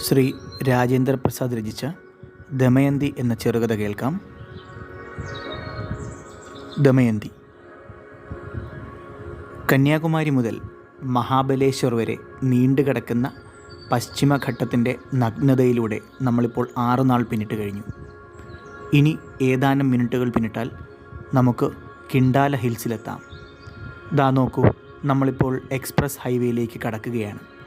ശ്രീ രാജേന്ദ്ര പ്രസാദ് രചിച്ച ദമയന്തി എന്ന ചെറുകഥ കേൾക്കാം. ദമയന്തി. കന്യാകുമാരി മുതൽ മഹാബലേശ്വർ വരെ നീണ്ടുകിടക്കുന്ന പശ്ചിമഘട്ടത്തിന്റെ നഗ്നതയിലൂടെ നമ്മളിപ്പോൾ ആറു നാൾ പിന്നിട്ട് കഴിഞ്ഞു. ഇനി ഏതാനും മിനിറ്റുകൾ പിന്നിട്ടാൽ നമുക്ക് കിണ്ടാല ഹിൽസിലെത്താം. ദാ നോക്കൂ നമ്മളിപ്പോൾ എക്സ്പ്രസ് ഹൈവേയിലേക്ക് കടക്കുകയാണ്.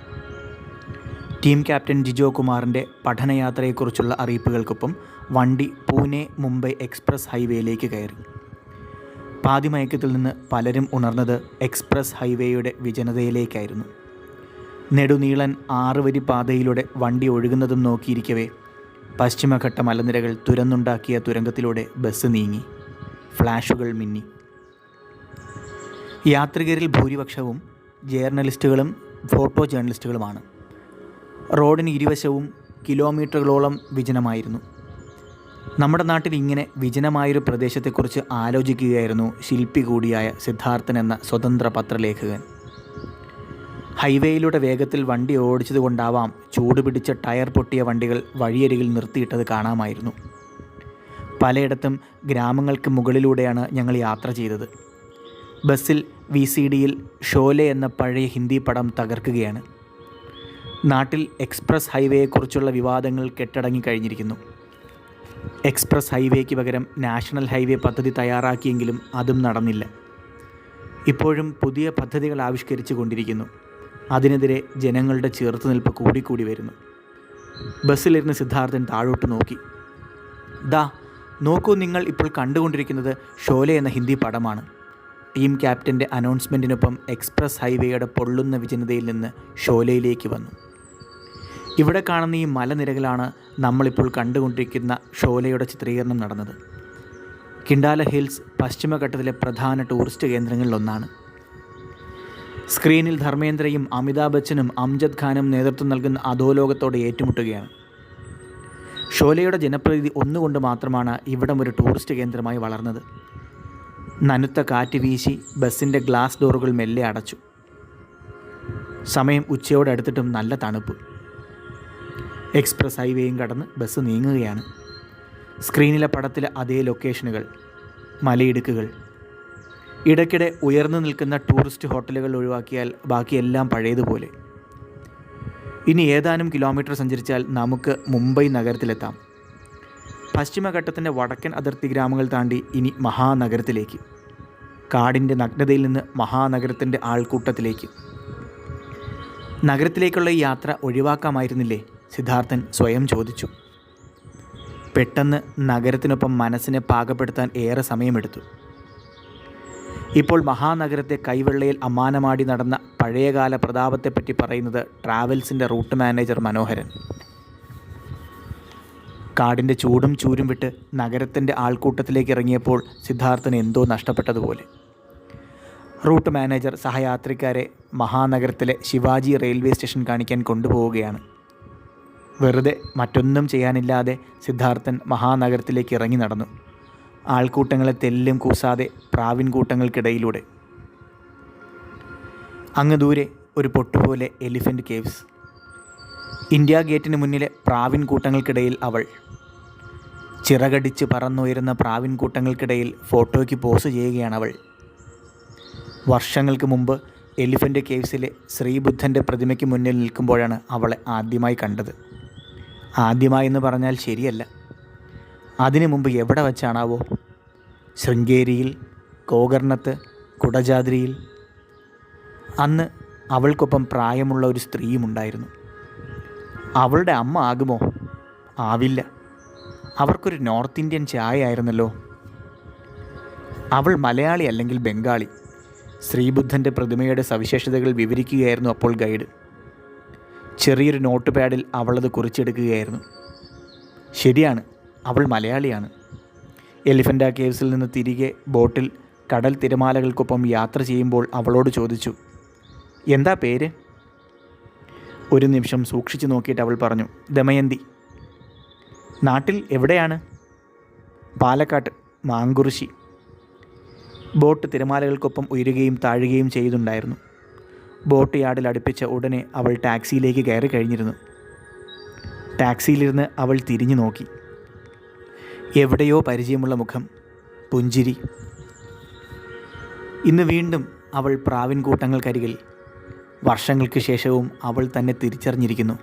ടീം ക്യാപ്റ്റൻ ജിജോ കുമാറിന്റെ പഠനയാത്രയെക്കുറിച്ചുള്ള അറിയിപ്പുകൾക്കൊപ്പം വണ്ടി പൂനെ മുംബൈ എക്സ്പ്രസ് ഹൈവേയിലേക്ക് കയറി. പാതിമയക്കത്തിൽ നിന്ന് പലരും ഉണർന്നത് എക്സ്പ്രസ് ഹൈവേയുടെ വിജനതയിലേക്കായിരുന്നു. നെടുനീളൻ ആറുവരി പാതയിലൂടെ വണ്ടി ഒഴുകുന്നതും നോക്കിയിരിക്കവേ പശ്ചിമഘട്ട മലനിരകൾ തുരന്നുണ്ടാക്കിയ തുരങ്കത്തിലൂടെ ബസ് നീങ്ങി. ഫ്ലാഷുകൾ മിന്നി. യാത്രികരിൽ ഭൂരിപക്ഷവും ജേർണലിസ്റ്റുകളും ഫോട്ടോ ജേർണലിസ്റ്റുകളുമാണ്. റോഡിന് ഇരുവശവും കിലോമീറ്ററുകളോളം വിജനമായിരുന്നു. നമ്മുടെ നാട്ടിൽ ഇങ്ങനെ വിജനമായൊരു പ്രദേശത്തെക്കുറിച്ച് ആലോചിക്കുകയായിരുന്നു ശില്പി കൂടിയായ സിദ്ധാർത്ഥൻ എന്ന സ്വതന്ത്ര പത്രലേഖകൻ. ഹൈവേയിലൂടെ വേഗത്തിൽ വണ്ടി ഓടിച്ചതുകൊണ്ടാവാം ചൂടുപിടിച്ച ടയർ പൊട്ടിയ വണ്ടികൾ വഴിയരികിൽ നിർത്തിയിട്ടത് കാണാമായിരുന്നു. പലയിടത്തും ഗ്രാമങ്ങൾക്ക് മുകളിലൂടെയാണ് ഞങ്ങൾ യാത്ര ചെയ്തത്. ബസ്സിൽ വി സി ഡിയിൽ ഷോലെ എന്ന പഴയ ഹിന്ദി പടം തകർക്കുകയാണ്. നാട്ടിൽ എക്സ്പ്രസ് ഹൈവേയെക്കുറിച്ചുള്ള വിവാദങ്ങൾ കെട്ടടങ്ങി കഴിഞ്ഞിരിക്കുന്നു എക്സ്പ്രസ് ഹൈവേക്ക് പകരം നാഷണൽ ഹൈവേ പദ്ധതി തയ്യാറാക്കിയെങ്കിലും അതും നടന്നില്ല. ഇപ്പോഴും പുതിയ പദ്ധതികൾ ആവിഷ്കരിച്ചു കൊണ്ടിരിക്കുന്നു. അതിനെതിരെ ജനങ്ങളുടെ ചെറുത്തുനിൽപ്പ് കൂടിക്കൂടി വരുന്നു. ബസ്സിലിരുന്ന് സിദ്ധാർത്ഥൻ താഴോട്ട് നോക്കി. ദാ നോക്കൂ നിങ്ങൾ ഇപ്പോൾ കണ്ടുകൊണ്ടിരിക്കുന്നത് ഷോലെ എന്ന ഹിന്ദി പടമാണ്. ടീം ക്യാപ്റ്റന്റെ അനൗൺസ്മെന്റിനൊപ്പം എക്സ്പ്രസ് ഹൈവേയുടെ പൊള്ളുന്ന വിജനതയിൽ നിന്ന് ഷോലയിലേക്ക് വന്നു. ഇവിടെ കാണുന്ന ഈ മലനിരകളാണ് നമ്മളിപ്പോൾ കണ്ടുകൊണ്ടിരിക്കുന്ന ഷോലയുടെ ചിത്രീകരണം നടന്നത്. കിണ്ടാല ഹിൽസ് പശ്ചിമഘട്ടത്തിലെ പ്രധാന ടൂറിസ്റ്റ് കേന്ദ്രങ്ങളിലൊന്നാണ്. സ്ക്രീനിൽ ധർമ്മേന്ദ്രയും അമിതാഭ് ബച്ചനും അംജദ് ഖാനും നേതൃത്വം നൽകുന്ന അധോലോകത്തോടെ ഏറ്റുമുട്ടുകയാണ്. ഷോലയുടെ ജനപ്രീതി ഒന്നുകൊണ്ട് മാത്രമാണ് ഇവിടം ഒരു ടൂറിസ്റ്റ് കേന്ദ്രമായി വളർന്നത്. നനുത്ത കാറ്റ് വീശി ബസ്സിന്റെ ഗ്ലാസ് ഡോറുകൾ മെല്ലെ അടച്ചു. സമയം ഉച്ചയോട് അടുത്തിട്ടും നല്ല തണുപ്പ്. എക്സ്പ്രസ് ഹൈവേയും കടന്ന് ബസ് നീങ്ങുകയാണ്. സ്ക്രീനിലെ പടത്തിലെ അതേ ലൊക്കേഷനുകൾ മലയിടുക്കുകൾ. ഇടയ്ക്കിടെ ഉയർന്നു നിൽക്കുന്ന ടൂറിസ്റ്റ് ഹോട്ടലുകൾ ഒഴിവാക്കിയാൽ ബാക്കിയെല്ലാം പഴയതുപോലെ. ഇനി ഏതാനും കിലോമീറ്റർ സഞ്ചരിച്ചാൽ നമുക്ക് മുംബൈ നഗരത്തിലെത്താം. പശ്ചിമഘട്ടത്തിന്റെ വടക്കൻ അതിർത്തി ഗ്രാമങ്ങൾ താണ്ടി ഇനി മഹാനഗരത്തിലേക്ക്. കാടിന്റെ നഗ്നതയിൽ നിന്ന് മഹാനഗരത്തിന്റെ ആൾക്കൂട്ടത്തിലേക്ക്. നഗരത്തിലേക്കുള്ള ഈ യാത്ര ഒഴിവാക്കാമായിരുന്നില്ലേ? സിദ്ധാർത്ഥൻ സ്വയം ചോദിച്ചു. പെട്ടെന്ന് നഗരത്തിനൊപ്പം മനസ്സിനെ പാകപ്പെടുത്താൻ ഏറെ സമയമെടുത്തു. ഇപ്പോൾ മഹാനഗരത്തെ കൈവെള്ളയിൽ അമ്മാനമാടി നടന്ന പഴയകാല പ്രതാപത്തെപ്പറ്റി പറയുന്നത് ട്രാവൽസിന്റെ റൂട്ട് മാനേജർ മനോഹരൻ. കാടിന്റെ ചൂടും ചൂരും വിട്ട് നഗരത്തിന്റെ ആൾക്കൂട്ടത്തിലേക്ക് ഇറങ്ങിയപ്പോൾ സിദ്ധാർത്ഥന് എന്തോ നഷ്ടപ്പെട്ടതുപോലെ. റൂട്ട് മാനേജർ സഹയാത്രിക്കാരെ മഹാനഗരത്തിലെ ശിവാജി റെയിൽവേ സ്റ്റേഷൻ കാണിക്കാൻ കൊണ്ടുപോവുകയാണ്. വെറുതെ മറ്റൊന്നും ചെയ്യാനില്ലാതെ സിദ്ധാർത്ഥൻ മഹാനഗരത്തിലേക്ക് ഇറങ്ങി നടന്നു. ആൾക്കൂട്ടങ്ങളെ തെല്ലും കൂസാതെ പ്രാവിൻ കൂട്ടങ്ങൾക്കിടയിലൂടെ. അങ്ങ് ദൂരെ ഒരു പൊട്ടുപോലെ എലിഫന്റ് കേവ്സ് ഇന്ത്യ ഗേറ്റിന് മുന്നിലെ പ്രാവിൻ കൂട്ടങ്ങൾക്കിടയിൽ അവൾ. ചിറകടിച്ച് പറന്നുയരുന്ന പ്രാവിൻ കൂട്ടങ്ങൾക്കിടയിൽ ഫോട്ടോയ്ക്ക് പോസ് ചെയ്യുകയാണ് അവൾ. വർഷങ്ങൾക്ക് മുമ്പ് എലിഫന്റ് കേവ്സിലെ ശ്രീബുദ്ധന്റെ പ്രതിമയ്ക്ക് മുന്നിൽ നിൽക്കുമ്പോഴാണ് അവളെ ആദ്യമായി കണ്ടത്. ആദ്യമായി എന്ന് പറഞ്ഞാൽ ശരിയല്ല. അതിനു മുമ്പ് എവിടെ വച്ചാണാവോ? ശൃംഗേരിയിൽ ഗോകർണത്ത് കുടജാദ്രിയിൽ. അന്ന് അവൾക്കൊപ്പം പ്രായമുള്ള ഒരു സ്ത്രീയും ഉണ്ടായിരുന്നു. അവളുടെ അമ്മ ആകുമോ? ആവില്ല. അവർക്കൊരു നോർത്ത് ഇന്ത്യൻ ചായ ആയിരുന്നല്ലോ അവൾ മലയാളി അല്ലെങ്കിൽ ബംഗാളി. ശ്രീബുദ്ധന്റെ പ്രതിമയുടെ സവിശേഷതകൾ വിവരിക്കുകയായിരുന്നു അപ്പോൾ ഗൈഡ്. ചെറിയൊരു നോട്ട് പാഡിൽ അവളത് കുറിച്ചെടുക്കുകയായിരുന്നു. ശരിയാണ് അവൾ മലയാളിയാണ്. എലിഫന്റ കേവ്സിൽ നിന്ന് തിരികെ ബോട്ടിൽ കടൽ തിരമാലകൾക്കൊപ്പം യാത്ര ചെയ്യുമ്പോൾ അവളോട് ചോദിച്ചു എന്താ പേര്? ഒരു നിമിഷം സൂക്ഷിച്ചു നോക്കിയിട്ട് അവൾ പറഞ്ഞു ദമയന്തി. നാട്ടിൽ എവിടെയാണ്? പാലക്കാട്ട് മാങ്കുറിശി. ബോട്ട് തിരമാലകൾക്കൊപ്പം ഉയരുകയും താഴുകയും ചെയ്തുണ്ടായിരുന്നു. ബോട്ട് യാർഡിൽ അടുപ്പിച്ച ഉടനെ അവൾ ടാക്സിയിലേക്ക് കയറി കഴിഞ്ഞിരുന്നു. ടാക്സിയിലിരുന്ന് അവൾ തിരിഞ്ഞു നോക്കി. എവിടെയോ പരിചയമുള്ള മുഖം പുഞ്ചിരി. ഇന്ന് വീണ്ടും അവൾ പ്രാവിൻ കൂട്ടങ്ങൾക്കരികിൽ. വർഷങ്ങൾക്ക് ശേഷവും അവൾ തന്നെ തിരിച്ചറിഞ്ഞിരിക്കുന്നു.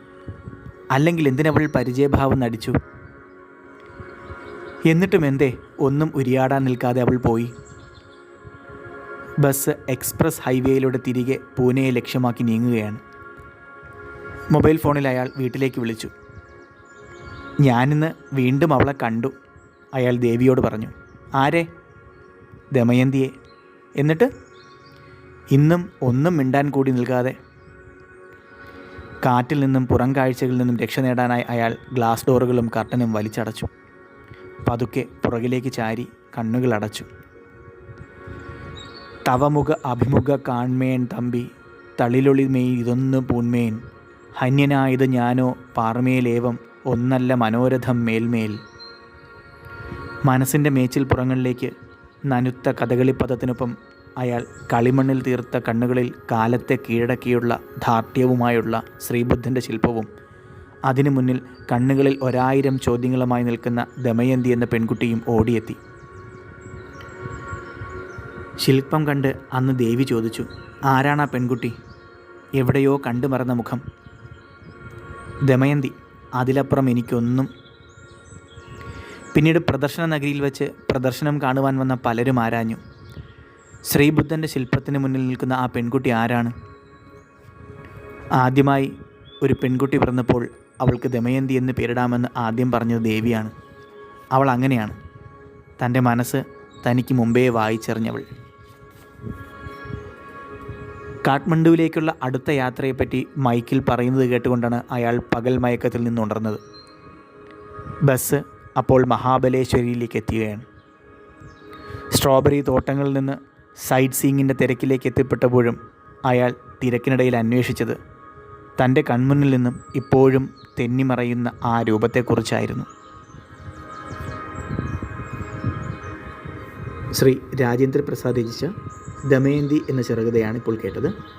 അല്ലെങ്കിൽ എന്തിനവൾ പരിചയഭാവം നടിച്ചു? എന്നിട്ടും എന്തേ ഒന്നും ഉരിയാടാൻ നിൽക്കാതെ അവൾ പോയി. ബസ് എക്സ്പ്രസ് ഹൈവേയിലൂടെ തിരികെ പൂനെയെ ലക്ഷ്യമാക്കി നീങ്ങുകയാണ്. മൊബൈൽ ഫോണിൽ അയാൾ വീട്ടിലേക്ക് വിളിച്ചു. ഞാനിന്ന് വീണ്ടും അവളെ കണ്ടു അയാൾ ദേവിയോട് പറഞ്ഞു. ആരെ? ദമയന്തിയെ. എന്നിട്ട്? ഇന്നും ഒന്നും മിണ്ടാൻ കൂടി നിൽക്കാതെ. കാറ്റിൽ നിന്നും പുറം കാഴ്ചകളിൽ നിന്നും രക്ഷ നേടാനായി അയാൾ ഗ്ലാസ് ഡോറുകളും കർട്ടനും വലിച്ചടച്ചു. പതുക്കെ പുറകിലേക്ക് ചാരി കണ്ണുകൾ അടച്ചു തവമുഖ അഭിമുഖ കാൺമേൻ തമ്പി തളിലൊളി മെയ് ഇതൊന്നു പൂൺമേൻ. ഹന്യനായത് ഞാനോ പാർമേലേവം ഒന്നല്ല മനോരഥം മേൽമേൽ. മനസ്സിന്റെ മേച്ചിൽ പുറങ്ങളിലേക്ക് നനുത്ത കഥകളിപ്പദത്തിനൊപ്പം അയാൾ കളിമണ്ണിൽ തീർത്ത കണ്ണുകളിൽ കാലത്തെ കീഴടക്കിയുള്ള ധാർഢ്യവുമായുള്ള ശ്രീബുദ്ധന്റെ ശില്പവും അതിനു മുന്നിൽ കണ്ണുകളിൽ ഒരായിരം ചോദ്യങ്ങളുമായി നിൽക്കുന്ന ദമയന്തി എന്ന പെൺകുട്ടിയും ഓടിയെത്തി. ശില്പം കണ്ട് അന്ന് ദേവി ചോദിച്ചു ആരാണ് ആ പെൺകുട്ടി? എവിടെയോ കണ്ടു മറന്ന മുഖം. ദമയന്തി അതിലപ്പുറം എനിക്കൊന്നും പിന്നീട് പ്രദർശന നഗരിയിൽ വെച്ച് പ്രദർശനം കാണുവാൻ വന്ന പലരും ആരാഞ്ഞു. ശ്രീബുദ്ധന്റെ ശില്പത്തിന് മുന്നിൽ നിൽക്കുന്ന ആ പെൺകുട്ടി ആരാണ്? ആദ്യമായി ഒരു പെൺകുട്ടി പിറന്നപ്പോൾ അവൾക്ക് ദമയന്തി എന്ന് പേരിടാമെന്ന് ആദ്യം പറഞ്ഞത് ദേവിയാണ്. അവൾ അങ്ങനെയാണ്. തന്റെ മനസ്സ് തനിക്ക് മുമ്പേ വായിച്ചറിഞ്ഞവൾ. കാഠ്മണ്ഡുവിലേക്കുള്ള അടുത്ത യാത്രയെപ്പറ്റി മൈക്കിൽ പറയുന്നത് കേട്ടുകൊണ്ടാണ് അയാൾ പകൽ മയക്കത്തിൽ നിന്നുണർന്നത്. ബസ് അപ്പോൾ മഹാബലേശ്വരിയിലേക്ക് എത്തുകയാണ് സ്ട്രോബെറി തോട്ടങ്ങളിൽ നിന്ന് സൈറ്റ് സീയിങ്ങിന്റെ തിരക്കിലേക്ക് എത്തിപ്പെട്ടപ്പോഴും അയാൾ തിരക്കിനിടയിൽ അന്വേഷിച്ചത് തന്റെ കൺമുന്നിൽ നിന്നും ഇപ്പോഴും തെന്നിമറയുന്ന ആ രൂപത്തെക്കുറിച്ചായിരുന്നു. ശ്രീ രാജേന്ദ്ര പ്രസാദ് രചിച്ച ദമയന്തി എന്ന ചെറുകഥയാണ് ഇപ്പോൾ കേട്ടത്.